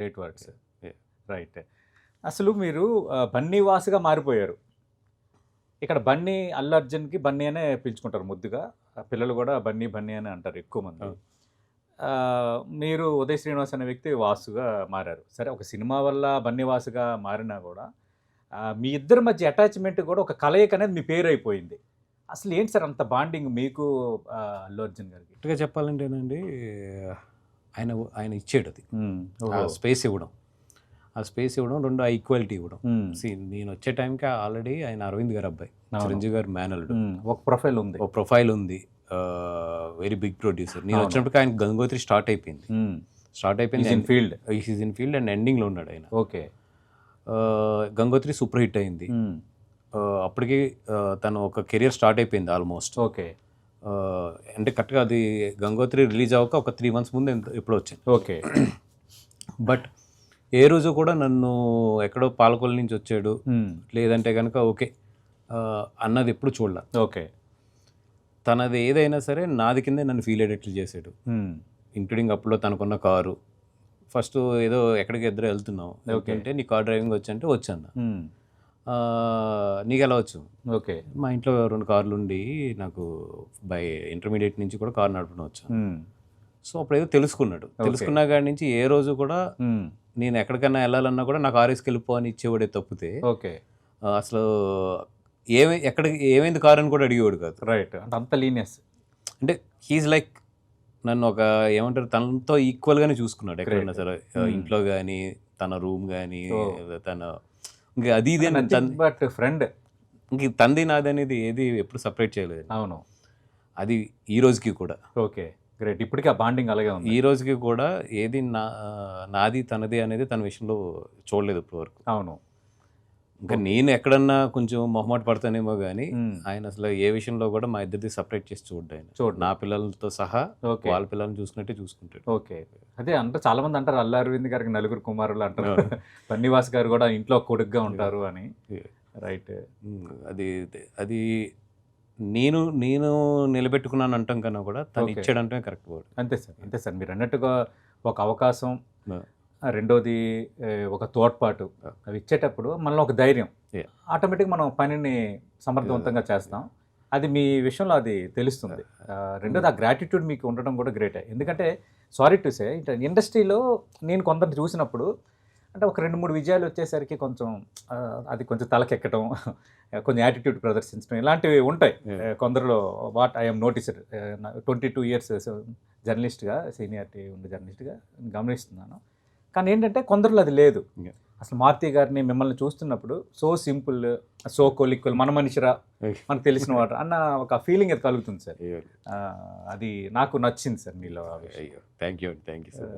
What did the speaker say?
Great words. Right అసలు మీరు ఆ, బన్నీ వాసుగా మారిపోయారు. ఇక్కడ బన్నీ అల్లు అర్జున్కి బన్నీ అనే పిలుచుకుంటారు ముద్దుగా. పిల్లలు కూడా బన్నీ బన్నీ అని అంటారు ఎక్కువ మంది. మీరు ఉదయ్ శ్రీనివాస్ అనే వ్యక్తి వాసుగా మారారు. సరే ఒక సినిమా వల్ల బన్నీ వాసుగా మారినా కూడా మీ ఇద్దరి మధ్య అటాచ్మెంట్ కూడా ఒక కలయిక అనేది మీ పేరు అయిపోయింది. అసలు ఏంటి సార్ అంత బాండింగ్ మీకు అల్లు అర్జున్ గారికి? చెప్పాలంటేనండి ఆయన ఆయన ఇచ్చాడు అది. స్పేస్ ఇవ్వడం. ఆ స్పేస్ ఇవ్వడం రెండు ఆ ఈక్వాలిటీ ఇవ్వడం. See, నేను వచ్చే టైంకి ఆల్రెడీ ఆయన అరవింద్ గారు అబ్బాయి. చిరంజీవి గారు మేనల్డ్ ఒక ప్రొఫైల్ ఉంది. ఒక ప్రొఫైల్ ఉంది. వెరీ బిగ్ ప్రొడ్యూసర్ నేను అవును. వచ్చినప్పటికి ఆయన గంగోత్రి స్టార్ట్ అయిపోయింది. స్టార్ట్ అయిపోయింది in field is in field and ఎండింగ్లో ఉన్నాడు ఆయన. ఓకే. గంగోత్రి సూపర్ హిట్ అయింది. అప్పటికి తను ఒక కెరియర్ స్టార్ట్ అయిపోయింది ఆల్మోస్ట్ ఓకే. అంటే కరెక్ట్గా అది గంగోత్రి రిలీజ్ అవ్వక ఒక త్రీ మంత్స్ ముందు ఎప్పుడో వచ్చింది. ఓకే. బట్ ఏ రోజు కూడా నన్ను ఎక్కడో పాలకొల నుంచి వచ్చాడు. లేదంటే కనుక ఓకే అన్నది ఎప్పుడు చూడలే. ఓకే. తనది ఏదైనా సరే నాది కిందే నన్ను ఫీల్ అయ్యేటట్లు చేశాడు. ఇంక్లూడింగ్ అప్పులో తనకున్న కారు. ఫస్ట్ ఏదో ఎక్కడికి ఇద్దరు వెళ్తున్నాం. Okay. అంటే నీ కార్ డ్రైవింగ్ వచ్చంటే వచ్చాను నీకు ఎలా వచ్చు? ఓకే. మా ఇంట్లో రెండు కార్లు ఉండి నాకు బై ఇంటర్మీడియట్ నుంచి కూడా కార్ నడపడం వచ్చు. సో అప్పుడు ఏదో తెలుసుకున్నాడు తెలుసుకున్న కాడి నుంచి ఏ రోజు కూడా నేను ఎక్కడికైనా వెళ్ళాలన్నా కూడా నాకు ఆర్ఎస్కి వెళ్ళిపో అని ఇచ్చేవాడే తప్పితే ఓకే. అసలు ఏమై ఎక్కడికి ఏమైంది కారు అని కూడా అడిగేవాడు కాదు. రైట్. అంటే అంత లీనియస్. అంటే హీజ్ లైక్ నన్ను ఒక ఏమంటారు తనతో ఈక్వల్గానే చూసుకున్నాడు ఎక్కడైనా సరే. ఇంట్లో కానీ తన రూమ్ కానీ. తన ఇంకా అది ఇది బట్ ఫ్రెండ్. ఇంక తంది నాది అనేది ఏది ఎప్పుడు సపరేట్ చేయలేదు అవును. అది ఈ రోజుకి కూడా. Okay great. ఇప్పటికీ ఆ బాండింగ్ అలాగే ఉంది. ఈ రోజుకి కూడా ఏది నా నాది తనది అనేది తన విషయంలో చూడలేదు ఇప్పటి వరకు అవును. ఇంకా నేను ఎక్కడన్నా కొంచెం మొహమాట పడతానేమో కానీ. ఆయన అసలు ఏ విషయంలో కూడా మా ఇద్దరిది సపరేట్ చేసి చూడ్డు ఆయన. చూడు నా పిల్లలతో సహా ఓకే. వాళ్ళ పిల్లల్ని చూసుకున్నట్టే చూసుకుంటాడు. ఓకే. అదే అంటే చాలా మంది అంటారు అల్లు అరవింద్ గారికి నలుగురు కుమారులు అంటారు. పన్నివాస్ గారు కూడా ఇంట్లో కొడుకుగా ఉంటారు అని. రైట్ అది అది నేను నేను నిలబెట్టుకున్నాను అంటాం కన్నా కూడా తను. ఇచ్చాడంటే కరెక్ట్ వర్డ్. అంతే సార్ అంతే సార్. మీరు అన్నట్టుగా ఒక అవకాశం రెండోది ఒక తోడ్పాటు. అవి ఇచ్చేటప్పుడు మనలో ఒక ధైర్యం. Yeah. ఆటోమేటిక్ మనం పనిని సమర్థవంతంగా చేస్తాం. అది మీ విషయంలో అది తెలుస్తుంది. రెండోది ఆ గ్రాటిట్యూడ్ మీకు ఉండడం కూడా గ్రేటే ఎందుకంటే సారీ టు సే ఇండస్ట్రీలో నేను కొందరిని చూసినప్పుడు అంటే ఒక రెండు మూడు విజయాలు వచ్చేసరికి కొంచెం అది కొంచెం తలకెక్కడం కొంచెం యాటిట్యూడ్ ప్రదర్శించడం ఇలాంటివి ఉంటాయి. కొందరిలో what I'm noticed twenty two years జర్నలిస్ట్గా సీనియారిటీ ఉండే జర్నలిస్ట్గా గమనిస్తున్నాను. కానీ ఏంటంటే కొందరిలో అది లేదు. అసలు మారుతి గారిని మిమ్మల్ని చూస్తున్నప్పుడు సో సింపుల్ సో కొలిక్వల్ మన మనిషిరా మనకు తెలిసిన వాడు అన్న ఒక ఫీలింగ్ అది కలుగుతుంది సార్. అది నాకు నచ్చింది సార్ మీలో thank you thank you sir